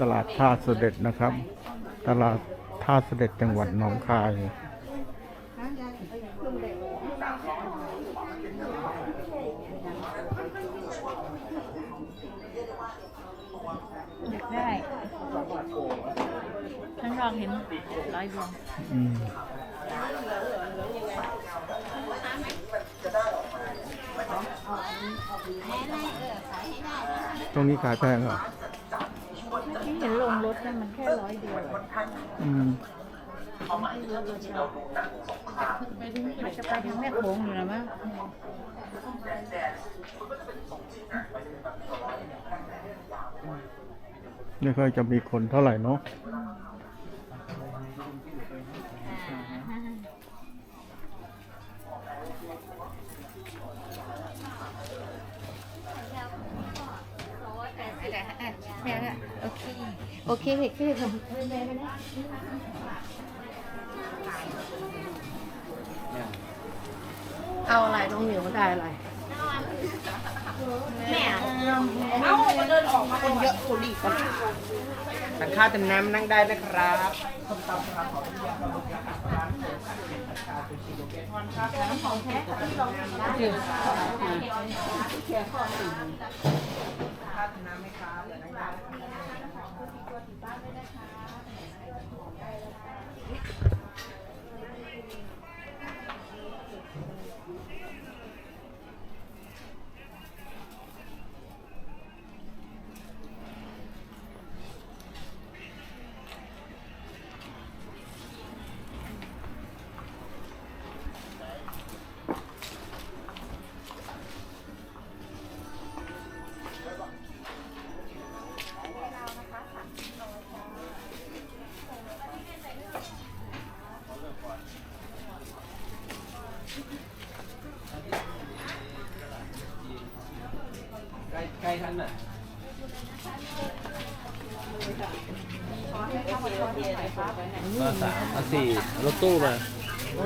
ตลาดท่าเสด็จนะครับ ตลาดท่าเสด็จจังหวัดหนองคาย อยากได้ข้างนอกเห็นร้อยดวง อืม ตรงนี้ขายแพงเหรอที่เห็นลงรถนั่นมันแค่ร้อยเดียวอะอืมมันจะไปทางแม่โขงอยู่นะมั้งไม่ค่อยจะมีคนเท่าไหร่เนาะ โอเค โอเคโอเคผมแม่ไปนะเอาอะไรน้องเหนียวได้อะไรแม่เอาเดินออกมาคนเยอะโอลีกันทานข้าวเต็มน้ำนั่งได้นะครับส้มตำครับขออนุญาตเราดูอาหารร้านเปิดเป็นราคาเป็นกิโลเกตอนครับน้ำของแท้ที่ลองทำได้ น้ำไหมคะเหลือนั่ ใกล้ท่านน่ะมาสามมาสี่รถตู้มาอ